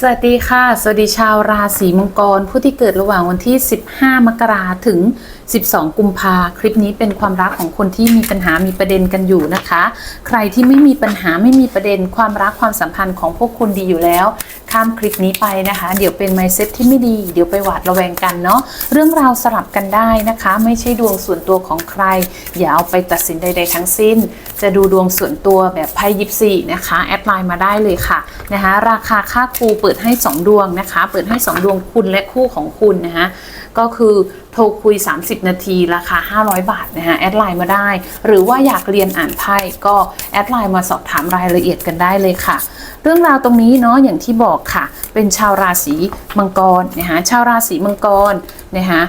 สวัสดีค่ะ สวัสดีชาวราศีมังกร ผู้ที่เกิดระหว่างวันที่ 15 มกราถึง12 กุมภาคลิปนี้เป็นความรักของคนที่มีปัญหามีประเด็นกันอยู่นะคะ ใครที่ไม่มีปัญหาไม่มีประเด็นความรักความสัมพันธ์ของพวกคุณดีอยู่แล้ว ข้ามคลิปนี้ไปนะคะ เดี๋ยวเป็นไมเซ็ตที่ไม่ดี เดี๋ยวไปหวาดระแวงกันเนาะเรื่องราวสลับกันได้นะคะ ไม่ใช่ดวงส่วนตัวของใคร อย่าเอาไปตัดสินใด ๆ ทั้งสิ้น จะดูดวงส่วนตัวแบบไพ่ยิปซีนะคะแอดไลน์มาได้เลยค่ะนะคะราคาค่าครูเปิดให้ 2 ดวงนะคะ เปิดให้ 2 ดวงคุณและคู่ของคุณนะคะก็คือ โทรคุย 30 นาทีราคา 500 บาทนะฮะแอดไลน์มาได้ หรือว่าอยากเรียนอ่านไพ่ก็แอดไลน์มาสอบถามรายละเอียดกันได้เลยค่ะ เรื่องราวตรงนี้เนาะอย่างที่บอกค่ะ เป็นชาวราศีมังกรนะคะชาวราศีมังกรนะคะ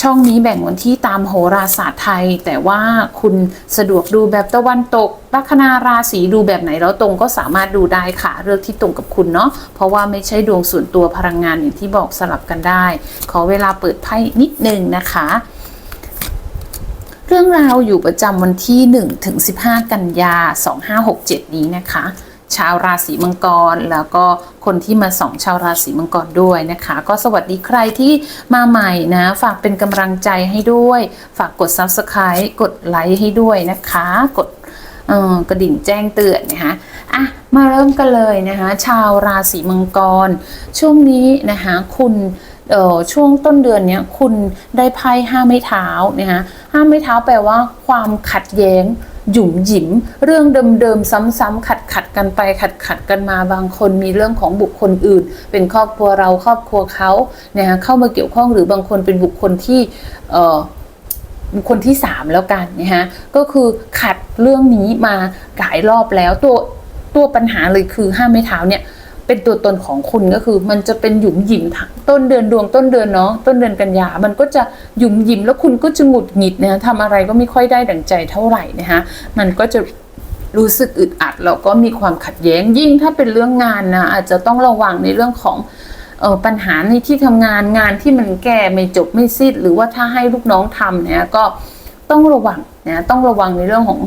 ช่องนี้แบ่งวันที่ตามโหราศาสตร์ไทย แต่ว่าคุณสะดวกดูแบบตะวันตกลัคนาราศีดูแบบไหนแล้วตรงก็สามารถดูได้ค่ะ เลือกที่ตรงกับคุณเนาะเพราะว่าไม่ใช่ดวงส่วนตัวพลังงานอย่างที่บอกสลับกันได้ ขอเวลาเปิดไพ่นิดนึงนะคะเรื่องราวอยู่ประจำวันที่1ถึง15 กันยา 2567 นี้นะคะ ชาวราศีมังกร แล้วก็คนที่มาส่องชาวราศีมังกรด้วยนะคะ ก็สวัสดีใครที่มาใหม่นะ ฝากเป็นกำลังใจให้ด้วย ฝากกด Subscribe กดไลค์ให้ด้วยนะคะ กดกระดิ่งแจ้งเตือนนะคะอะมาเริ่มกันเลยนะคะ ชาวราศีมังกร ช่วงนี้นะคะคุณช่วงต้นเดือนเนี้ยคุณได้ไพ่ห้าไม้เท้านะคะห้าไม้เท้าแปลว่าความขัดแย้ง หยุ่มหยิม เรื่องเดิมๆ ซ้ำๆขัดขัดกันไปขัดขัดกันมาบางคนมีเรื่องของบุคคลอื่น เป็นครอบครัวเราครอบครัวเขานะคะเข้ามาเกี่ยวข้องหรือบางคนเป็นบุคคลที่เอ่อบุคคลที่ 3 แล้วกันนะฮะก็คือขัดเรื่องนี้มาหลายรอบแล้วตัวตัวปัญหาเลยคือห้าไม้เท้าเนี่ย เป็นตัวตนของคุณก็คือ มันจะเป็นหยุมหยิมต้นเดือนดวงต้นเดือนเนาะต้นเดือนกันยา มันก็จะหยุมหยิมแล้วคุณก็จะหงุดหงิดนะทำอะไรก็ไม่ค่อยได้ดั่งใจเท่าไหร่นะฮะมันก็จะรู้สึกอึดอัดแล้วก็มีความขัดแย้งยิ่งถ้าเป็นเรื่องงานนะอาจจะต้องระวังในเรื่องของออปัญหาในที่ทำงานงานที่มันแก้ไม่จบไม่สิ้นหรือว่าถ้าให้ลูกน้องทำเนี่ยก็ต้องระวังนะต้องระวังในเรื่องของ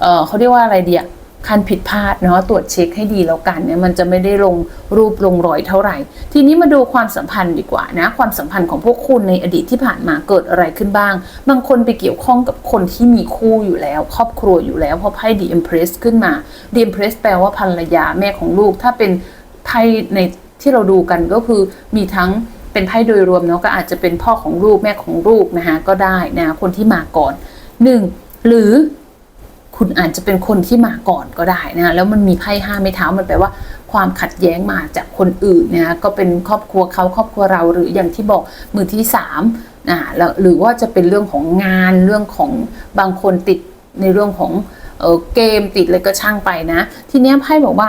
เออเขาเรียกว่าอะไรเดีย คันผิดพลาดเนาะตรวจเช็คให้ดีแล้วกันเนี่ยมันจะไม่ได้ลงรูปลงรอยเท่าไหร่ ทีนี้มาดูความสัมพันธ์ดีกว่านะ ความสัมพันธ์ของพวกคุณในอดีตที่ผ่านมาเกิดอะไรขึ้นบ้าง บางคนไปเกี่ยวข้องกับคนที่มีคู่อยู่แล้ว ครอบครัวอยู่แล้วเพราะไพ่ The Empress ขึ้นมา The Empress แปลว่าภรรยาแม่ของลูก ถ้าเป็นไพ่ในที่เราดูกันก็คือมีทั้งเป็นไพ่โดยรวมเนาะก็อาจจะเป็นพ่อของลูกแม่ของลูกนะคะก็ได้นะคนที่มาก่อนหนึ่งหรือ คุณอาจจะเป็นคนที่มาก่อนก็ได้นะแล้วมันมีไพ่ห้าไม้เท้ามันแปลว่าความขัดแย้งมาจากคนอื่นนะก็เป็นครอบครัวเขาครอบครัวเราหรืออย่างที่บอกมือที่สามอ่าแล้วหรือว่าจะเป็นเรื่องของงานเรื่องของบางคนติดในเรื่องของเออเกมติดอะไรก็ช่างไปนะ ทีนี้ไพ่บอกว่า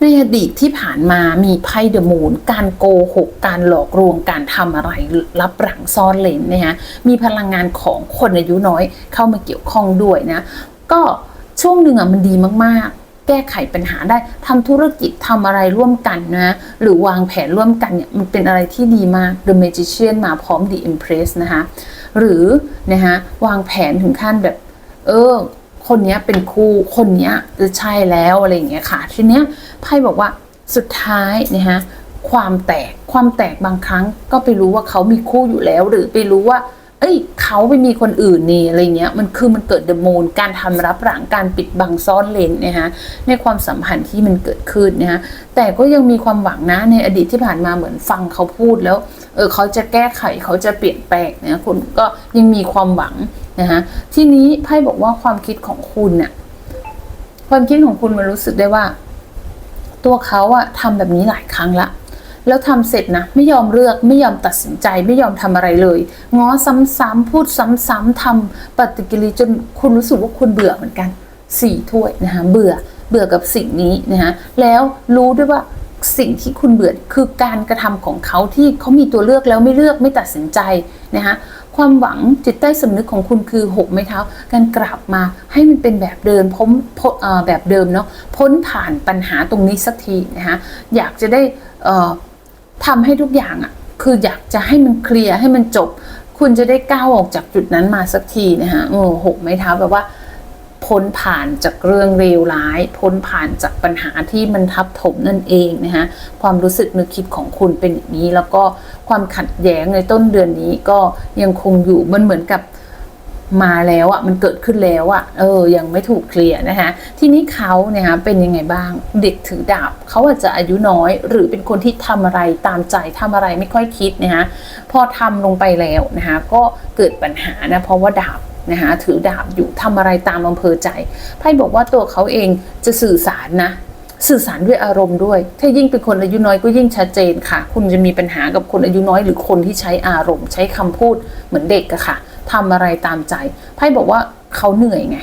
ในอดีตที่ผ่านมามีไพ่เดอะมูนการโกหก การหลอกลวงการทำอะไรลับหลังซ่อนเลนนะฮะมีพลังงานของคนอายุน้อยเข้ามาเกี่ยวข้องด้วยนะ ก็ช่วงหนึ่งอะมันดีมากๆ แก้ไขปัญหาได้ทำธุรกิจทำอะไรร่วมกันนะ หรือวางแผนร่วมกันเนี่ยมันเป็นอะไรที่ดีมาก The Magician มาพร้อม The Empress นะคะหรือนะคะวางแผนถึงขั้นแบบ เออ คนนี้เป็นคู่คนนี้จะใช่แล้วอะไรอย่างเงี้ยค่ะ ทีเนี้ยไพ่บอกว่าสุดท้ายนะฮะความแตกความแตกบางครั้งก็ไปรู้ว่าเขามีคู่อยู่แล้ว หรือไปรู้ว่า เอ้ย เขาไปมีคนอื่นนี่อะไรเงี้ย มันคือมันเกิดเดโมนการทำรับหลังการปิดบังซ่อนเลนนะฮะในความสัมพันธ์ที่มันเกิดขึ้นนะฮะแต่ก็ยังมีความหวังนะในอดีตที่ผ่านมาเหมือนฟังเขาพูดแล้วเออเขาจะแก้ไขเขาจะเปลี่ยนแปลงนะคุณก็ยังมีความหวังนะฮะทีนี้ไพ่บอกว่าความคิดของคุณน่ะความคิดของคุณมันรู้สึกได้ว่า ตัวเขาอะทำแบบนี้หลายครั้งละ แล้วทำเสร็จนะไม่ยอมเลือกไม่ยอมตัดสินใจไม่ยอมทำอะไรเลย ง้อซ้ำๆพูดซ้ำๆทำปฏิกิริยาจนคุณรู้สึกว่าคุณเบื่อเหมือนกันสี่ถ้วยนะคะเบื่อเบื่อกับสิ่งนี้นะคะแล้วรู้ด้วยว่าสิ่งที่คุณเบื่อคือการกระทำของเขาที่เขามีตัวเลือกแล้วไม่เลือกไม่ตัดสินใจนะคะความหวังจิตใต้สำนึกของคุณคือหกไม้เท้าการกลับมาให้มันเป็นแบบเดิมพ้นพ้นเอ่อแบบเดิมเนาะพ้นผ่านปัญหาตรงนี้สักทีนะคะอยากจะได้อ่อ ทำให้ทุกอย่างอะคืออยากจะให้มันเคลียร์ให้มันจบ คุณจะได้ก้าวออกจากจุดนั้นมาสักทีนะฮะโอ้หกไม้เท้าแบบว่าพ้นผ่านจากเรื่องเลวร้าย พ้นผ่านจากปัญหาที่มันทับถมนั่นเองนะคะความรู้สึกนึกคิดของคุณเป็นอย่างนี้ แล้วก็ความขัดแย้งในต้นเดือนนี้ก็ยังคงอยู่มันเหมือนกับ มาแล้วอะ่ะมันเกิดขึ้นแล้วอะ่ะเออยังไม่ถูกเคลียร์นะคะทีนี้เขาเนี่ยฮะเป็นยังไงบ้างเด็กถือดาบเขาอาจจะอายุน้อย หรือเป็นคนที่ทำอะไรตามใจทำอะไรไม่ค่อยคิดนะคะพอทำลงไปแล้วนะคะก็เกิดปัญหานะเพราะว่าดาบนะคะถือดาบอยู่ทำอะไรตามอำเภอใจไพ่บอกว่าตัวเขาเองจะสื่อสารนะสื่อสารด้วยอารมณ์ด้วย ถ้ายิ่งเป็นคนอายุน้อยก็ยิ่งชัดเจนค่ะ คุณจะมีปัญหากับคนอายุน้อยหรือคนที่ใช้อารมณ์ ใช้คำพูดเหมือนเด็กอะค่ะ ทำอะไรตามใจไพ่บอกว่าเขาเหนื่อยไง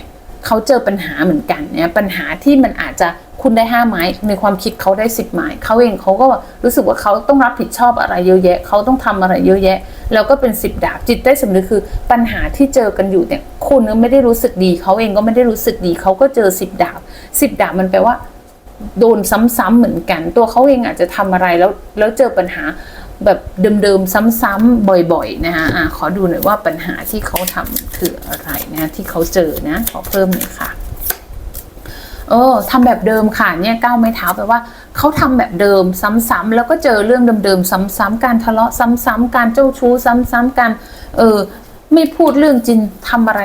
เขาเจอปัญหาเหมือนกันเนี่ยปัญหาที่มันอาจจะคุณได้ห้าไม้ในความคิดเขาได้สิบไม้เขาเองเขาก็รู้สึกว่าเขาต้องรับผิดชอบอะไรเยอะแยะเขาต้องทำอะไรเยอะแยะ แล้วก็เป็นสิบดาบจิตใต้สำนึกคือปัญหาที่เจอกันอยู่เนี่ยคุณก็ไม่ได้รู้สึกดีเขาเองก็ไม่ได้รู้สึกดีเขาก็เจอสิบดาบสิบดาบมันแปลว่าโดนซ้ำๆเหมือนกัน ตัวเขาเองอาจจะทำอะไรแล้วแล้วเจอปัญหา แบบเดิมๆ ซ้ำๆบ่อยๆ นะคะอะขอดูหน่อยว่าปัญหาที่เขาทำคืออะไรนะที่เขาเจอนะขอเพิ่มหน่อยค่ะเออทำแบบเดิมค่ะเนี่ยก้าวไม้เท้าแปลว่าเขาทำแบบเดิมซ้ำๆแล้วก็เจอเรื่องเดิมๆซ้ำๆการทะเลาะซ้ำๆการเจ้าชู้ซ้ำๆการเออ ไม่พูดเรื่องจริงทำอะไร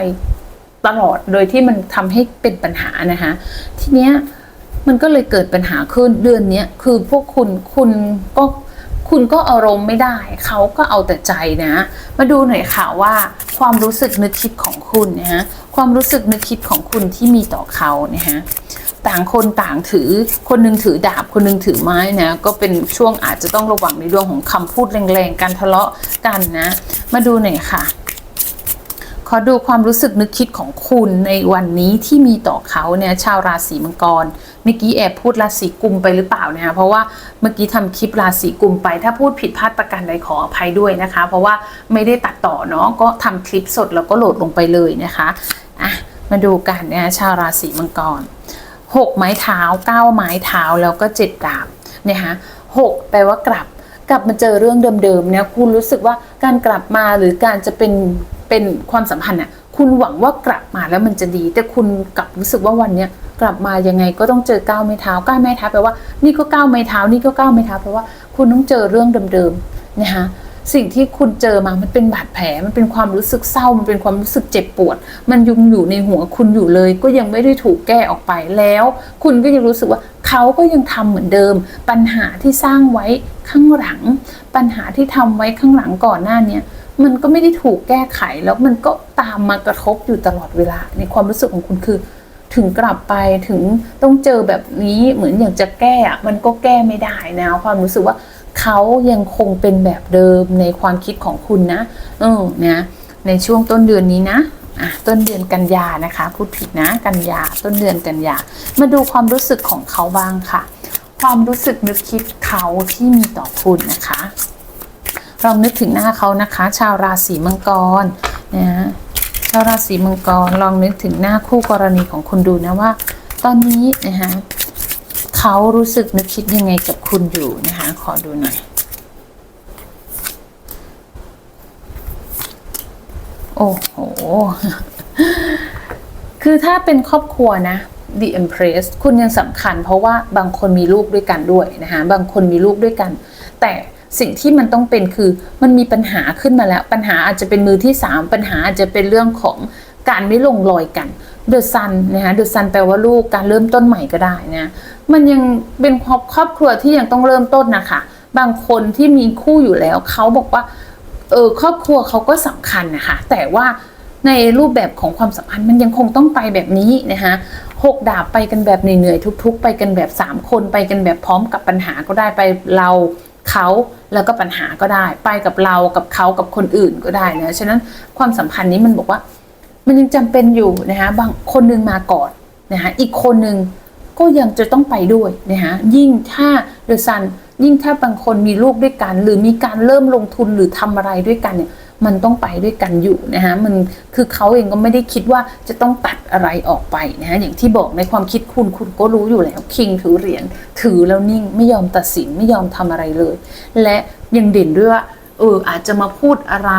ตลอดโดยที่มันทำให้เป็นปัญหานะคะทีเนี้ยมันก็เลยเกิดปัญหาขึ้นเดือนเนี้ยคือพวกคุณคุณก็ คุณก็อารมณ์ไม่ได้ เขาก็เอาแต่ใจนะ มาดูหน่อยค่ะว่า ความรู้สึกนึกคิดของคุณนะฮะความรู้สึกนึกคิดของคุณที่มีต่อเขานะฮะต่างคนต่างถือคนหนึงถือดาบคนหนึงถือไม้นะก็เป็นช่วงอาจจะต้องระวังในเรื่องของคำพูดแรงๆ การทะเลาะกันนะ มาดูหน่อยค่ะ ขอดูความรู้สึกนึกคิดของคุณในวันนี้ที่มีต่อเขาเนี่ยชาวราศีมังกร เมื่อกี้แอบพูดราศีกุมไปหรือเปล่านะคะเพราะว่าเมื่อกี้ทำคลิปราศีกุมไป ถ้าพูดผิดพลาดประการใดขออภัยด้วยนะคะ เพราะว่าไม่ได้ตัดต่อเนาะก็ทำคลิปสดแล้วก็โหลดลงไปเลยนะคะอะมาดูกันนะชาวราศีมังกรหกไม้เท้าเก้าไม้เท้าแล้วก็เจ็ดดาบนะคะหกแปลว่ากลับกลับมาเจอเรื่องเดิมๆเนี่ยคุณรู้สึกว่าการกลับมาหรือการจะเป็น เป็นความสัมพันธ์อะคุณหวังว่ากลับมาแล้วมันจะดี แต่คุณกลับรู้สึกว่าวันเนี้ยกลับมายังไงก็ต้องเจอก้าวไม้เท้าก้าวไม้เท้าแปลว่านี่ก็ก้าวไม้เท้านี่ก็ก้าวไม้เท้าแปลว่าคุณต้องเจอเรื่องเดิมๆนะคะสิ่งที่คุณเจอมา มันเป็นบาดแผล มันเป็นความรู้สึกเศร้า มันเป็นความรู้สึกเจ็บปวด มันยุงอยู่ในหัวคุณอยู่เลย ก็ยังไม่ได้ถูกแก้ออกไปแล้ว คุณก็ยังรู้สึกว่าเขาก็ยังทำเหมือนเดิม ปัญหาที่สร้างไว้ข้างหลัง ปัญหาที่ทำไว้ข้างหลังก่อนหน้าเนี้ย มันก็ไม่ได้ถูกแก้ไขแล้วมันก็ตามมากระทบอยู่ตลอดเวลา ในความรู้สึกของคุณคือ ถึงกลับไปถึงต้องเจอแบบนี้เหมือนอยางจะแก้อะมันก็แก้ไม่ได้นะความรู้สึกว่าเขายังคงเป็นแบบเดิมในความคิดของคุณนะ เออนะในช่วงต้นเดือนนี้นะอะต้นเดือนกันยานะคะ พูดผิดนะกันยาต้นเดือนกันยามาดูความรู้สึกของเขาบ้างค่ะ ความรู้สึกนึกคิดเขาที่มีต่อคุณนะคะ ลองนึกถึงหน้าเขานะคะ ชาวราศีมังกรนะชาวราศีมังกรลองนึกถึงหน้าคู่กรณีของคุณดูนะว่า ตอนนี้นะคะเขารู้สึกนึกคิดยังไงกับคุณอยู่นะคะขอดูหน่อยโอ้โห คือถ้าเป็นครอบครัวนะ The Empress คุณยังสำคัญเพราะว่าบางคนมีลูกด้วยกันด้วยนะคะบางคนมีลูกด้วยกัน แต่ สิ่งที่มันต้องเป็นคือมันมีปัญหาขึ้นมาแล้ว ปัญหาอาจจะเป็นมือที่ 3 ปัญหาอาจจะเป็นเรื่องของการไม่ลงรอยกัน The Sun นนะคะ The Sun แปลว่าลูกการเริ่มต้นใหม่ก็ได้นะมันยังเป็นครอบครอบครัวที่ยังต้องเริ่มต้นนะคะบางคนที่มีคู่อยู่แล้วเขาบอกว่าเออครอบครัวเขาก็สำคัญนะคะแต่ว่าในรูปแบบของความสัมพันธ์มันยังคงต้องไปแบบนี้นะคะหกดาบไปกันแบบเหนื่อยๆทุก ๆ ไปกันแบบสามคนไปกันแบบพร้อมกับปัญหาก็ได้ไปเรา เขาแล้วก็ปัญหาก็ได้ ไปกับเรากับเขากับคนอื่นก็ได้นะฉะนั้นความสัมพันธ์นี้มันบอกว่า มันยังจำเป็นอยู่นะคะบางคนนึงมาก่อนนะคะอีกคนนึงก็ยังจะต้องไปด้วยนะคะยิ่งถ้าเดอะซันยิ่งถ้าบางคนมีลูกด้วยกัน หรือมีการเริ่มลงทุนหรือทำอะไรด้วยกันเนี่ย มันต้องไปด้วยกันอยู่นะคะมันคือเขาเองก็ไม่ได้คิดว่าจะต้องตัดอะไรออกไปนะคะอย่างที่บอกในความคิดคุณคุณก็รู้อยู่แล้วคิงถือเหรียญถือแล้วนิ่งไม่ยอมตัดสินไม่ยอมทำอะไรเลย และยังเด่นด้วยว่าเอออาจจะมาพูดอะไร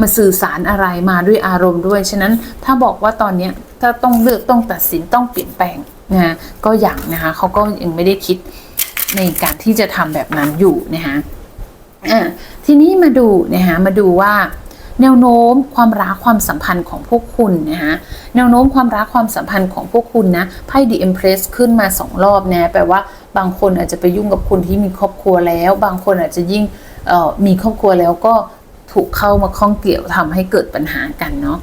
มาสื่อสารอะไรมาด้วยอารมณ์ด้วย ฉะนั้นถ้าบอกว่าตอนเนี้ถ้าต้องเลือกต้องตัดสินต้องเปลี่ยนแปลงนะก็อย่างนะคะเขาก็ยังไม่ได้คิดในการที่จะทำแบบนั้นอยู่นะคะ อ่าทีนี้มาดูนะคะมาดูว่าแนวโน้มความรักความสัมพันธ์ของพวกคุณนะคะแนวโน้มความรักความสัมพันธ์ของพวกคุณนะไพ่ The Empress ขึ้นมาสองรอบนะแปลว่าบางคนอาจจะไปยุ่งกับคนที่มีครอบครัวแล้ว บางคนอาจจะยิ่งมีครอบครัวแล้วก็ถูกเข้ามาข้องเกี่ยวทำให้เกิดปัญหากันเนาะ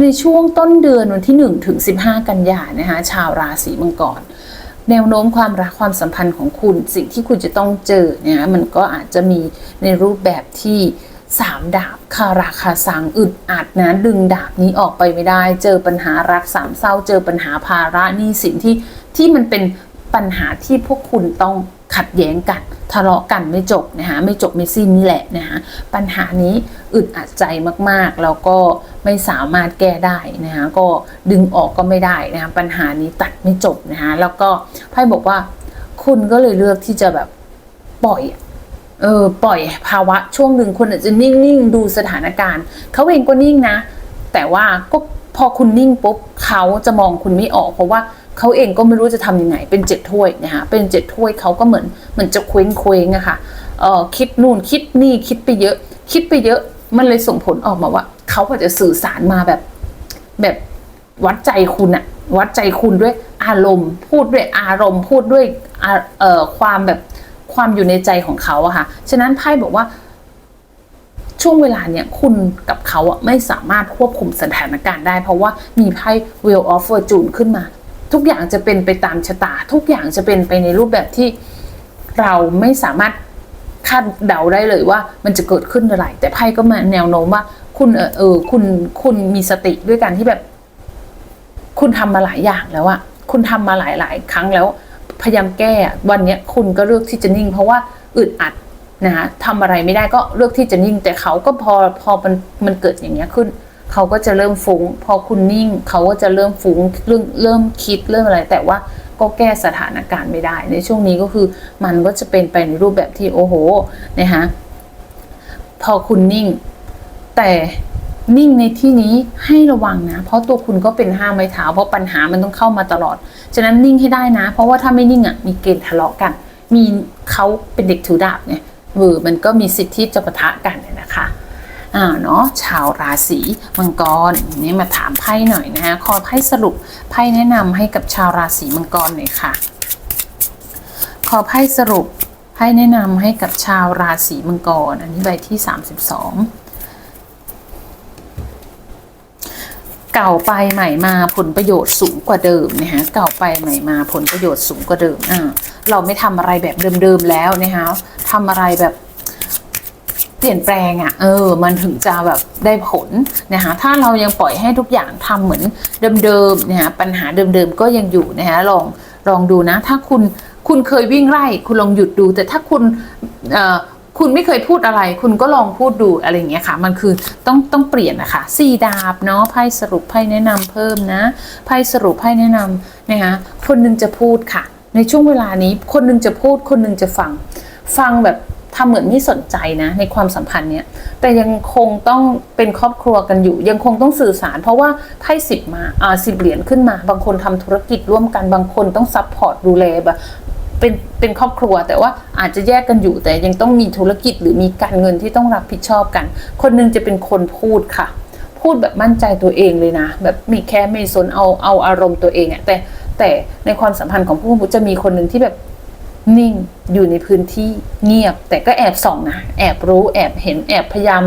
ในช่วงต้นเดือนวันที่1ถึง15 กันยานะคะชาวราศีมังกร แนวโน้มความรักความสัมพันธ์ของคุณ สิ่งที่คุณจะต้องเจอเนี่ยมันก็อาจจะมีในรูปแบบที่สามดาบคาราคาสังอึดอัดนะดึงดาบนี้ออกไปไม่ได้ เจอปัญหารักสามเศร้า เจอปัญหาภาระหนี้สินที่ที่มันเป็นปัญหาที่พวกคุณต้อง ขัดแย้งกันทะเลาะกันไม่จบนะคะไม่จบไม่สิ้นนี่แหละนะคะปัญหานี้อึดอัดใจมากๆ แล้วก็ไม่สามารถแก้ได้นะคะก็ดึงออกก็ไม่ได้นะคะปัญหานี้ตัดไม่จบนะคะแล้วก็ไพ่บอกว่าคุณก็เลยเลือกที่จะแบบปล่อยเออปล่อยภาวะช่วงหนึ่งคุณอาจจะนิ่งๆดูสถานการณ์เขาเองก็นิ่งนะ แต่ว่าก็ พอคุณนิ่งปุ๊บเขาจะมองคุณไม่ออก เพราะว่าเขาเองก็ไม่รู้จะทำยังไง เป็นเจ็ดถ้วยนะคะเป็นเจ็ดถ้วยเขาก็เหมือนเหมือนจะเคว้งเคว้งอะค่ะเออคิดนู่นคิดนี่คิดไปเยอะ คิดไปเยอะมันเลยส่งผลออกมาว่าเขาอาจจะสื่อสารมาแบบแบบวัดใจคุณอะวัดใจคุณด้วยอารมณ์ พูดด้วยอารมณ์ พูดด้วยเออความแบบความอยู่ในใจของเขาอะค่ะ ฉะนั้นไพ่บอกว่า ช่วงเวลาเนี่ยคุณกับเขาอะไม่สามารถควบคุมสถานการณ์ได้ เพราะว่ามีไพ่ Wheel of Fortune ขึ้นมา ทุกอย่างจะเป็นไปตามชะตา ทุกอย่างจะเป็นไปในรูปแบบที่เราไม่สามารถคาดเดาได้เลยว่ามันจะเกิดขึ้นอะไร แต่ไพ่ก็มาแนวโน้มว่า คุณเออเออคุณคุณมีสติด้วยการที่แบบ คุณทำมาหลายอย่างแล้วอะคุณทำมาหลายหลายครั้งแล้ว พยายามแก้วันเนี้ยคุณก็เลือกที่จะนิ่ง เพราะว่าอึดอัด นะคะทำอะไรไม่ได้ก็เลือกที่จะนิ่ง แต่เขาก็พอพอมันมันเกิดอย่างเงี้ยขึ้น เขาก็จะเริ่มฟุง้ง พอคุณนิ่ง เขาก็จะเริ่มฟุง้งเริ่มเริ่มคิดเริ่มอะไร แต่ว่าก็แก้สถานการณ์ไม่ได้ ในช่วงนี้ก็คือมันก็จะเป็นไปในรูปแบบที่โอ้โหนะคะพอคุณนิ่ง แต่นิ่งในที่นี้ให้ระวังนะ เพราะตัวคุณก็เป็นห้าไม้เท้าเพราะปัญหามันต้องเข้ามาตลอด ฉะนั้นนิ่งให้ได้นะ เพราะว่าถ้าไม่นิ่งอะมีเกณฑ์ทะเลาะกัน มีเขาเป็นเด็กถือดาบเนี่ย เออมันก็มีสิทธิ์ที่จะปะทะกันเนี่ยนะคะอ่าเนาะชาวราศีมังกรนี่มาถามไพ่หน่อยนะฮะขอไพ่สรุปไพ่แนะนำให้กับชาวราศีมังกรหน่อยค่ะ ขอไพ่สรุปไพ่แนะนำให้กับชาวราศีมังกร อันนี้ใบที่ 32 เก่าไปใหม่มาผลประโยชน์สูงกว่าเดิมนะฮะเก่าไปใหม่มาผลประโยชน์สูงกว่าเดิมอ่าเราไม่ทำอะไรแบบเดิมๆแล้วนะคะ ทำอะไรแบบเปลี่ยนแปลงอะ่ะ เออ มันถึงจะแบบได้ผลนะคะ ถ้าเรายังปล่อยให้ทุกอย่างทำเหมือนเดิมๆนะคะปัญหาเดิมๆก็ยังอยู่นะคะลองลองดูนะ ถ้าคุณคุณเคยวิ่งไล่ คุณลองหยุดดู แต่ถ้าคุณเอ่อคุณไม่เคยพูดอะไร คุณก็ลองพูดดูอะไรอย่างเงี้ยค่ะ มันคือต้องต้องเปลี่ยนนะคะสี่ดาบเนาะไพ่สรุปไพ่แนะนำเพิ่มนะไพ่สรุปไพ่แนะนำนะคะคนหนึงจะพูดค่ะ ในช่วงเวลานี้คนหนึงจะพูดคนหนึงจะฟัง ฟังแบบทำเหมือนไม่สนใจนะ ในความสัมพันธ์เนี้ยแต่ยังคงต้องเป็นครอบครัวกันอยู่ ยังคงต้องสื่อสาร เพราะว่าไพ่สิบมาอ่าสิบเหรียญขึ้นมา บางคนทำธุรกิจร่วมกันบางคนต้องซัพพอร์ตดูแลแบบเป็นเป็นครอบครัวแต่ว่าอาจจะแยกกันอยู่แต่ยังต้องมีธุรกิจหรือมีการเงินที่ต้องรับผิดชอบกัน คนหนึงจะเป็นคนพูดค่ะ พูดแบบมั่นใจตัวเองเลยนะ แบบมีแค่ไม่สนเอาเอาอารมณ์ตัวเองอะแต่แต่ในความสัมพันธ์ของผู้พูดจะมีคนหนึ่งที่แบบ นิ่งอยู่ในพื้นที่เงียบ แต่ก็แอบส่องนะแอบรู้แอบเห็นแอบพยายาม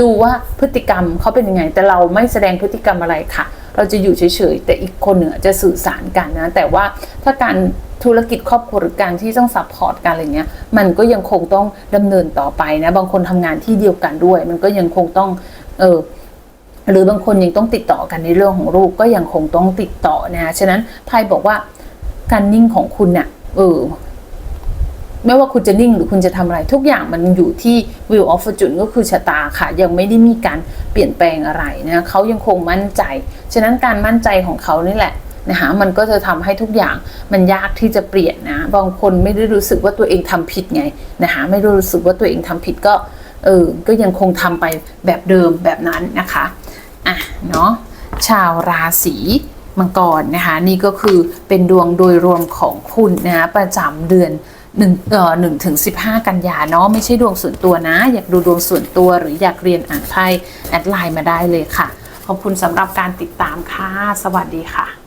ดูว่าพฤติกรรมเขาเป็นยังไง แต่เราไม่แสดงพฤติกรรมอะไรค่ะ เราจะอยู่เฉยๆแต่อีกคนหนึ่งอจะสื่อสารกันนะ แต่ว่าถ้าการธุรกิจครอบครัวหรือการที่ต้องซัพพอร์ตกันอะไรเงี้ย มันก็ยังคงต้องดำเนินต่อไปนะ บางคนทำงานที่เดียวกันด้วย มันก็ยังคงต้องเออหรือบางคนยังต้องติดต่อกันในเรื่องของลูกก็ยังคงต้องติดต่อนะฉะนั้นไพ่บอกว่าการนิ่งของคุณเนี่ยเออ ไม่ว่าคุณจะนิ่งหรือคุณจะทำอะไร ทุกอย่างมันอยู่ที่ will of fortune ก็คือชะตาค่ะ ยังไม่ได้มีการเปลี่ยนแปลงอะไรนะเขายังคงมั่นใจ ฉะนั้นการมั่นใจของเขานี่แหละนะคะมันก็จะทำให้ทุกอย่างมันยากที่จะเปลี่ยนนะบางคนไม่ได้รู้สึกว่าตัวเองทำผิดไงนะคะไม่ได้รู้สึกว่าตัวเองทำผิดก็เออก็ยังคงทำไปแบบเดิมแบบนั้นนะคะอะเนาะชาวราศีมังกรนะคะนี่ก็คือเป็นดวงโดยรวมของคุณนะคะประจำเดือน หนึ่งเอ่อหนึ่งถึงสิบห้ากันยาเนาะไม่ใช่ดวงส่วนตัวนะ อยากดูดวงส่วนตัวหรืออยากเรียนอ่านไพ่แอดไลน์มาได้เลยค่ะ ขอบคุณสำหรับการติดตามค่ะ สวัสดีค่ะ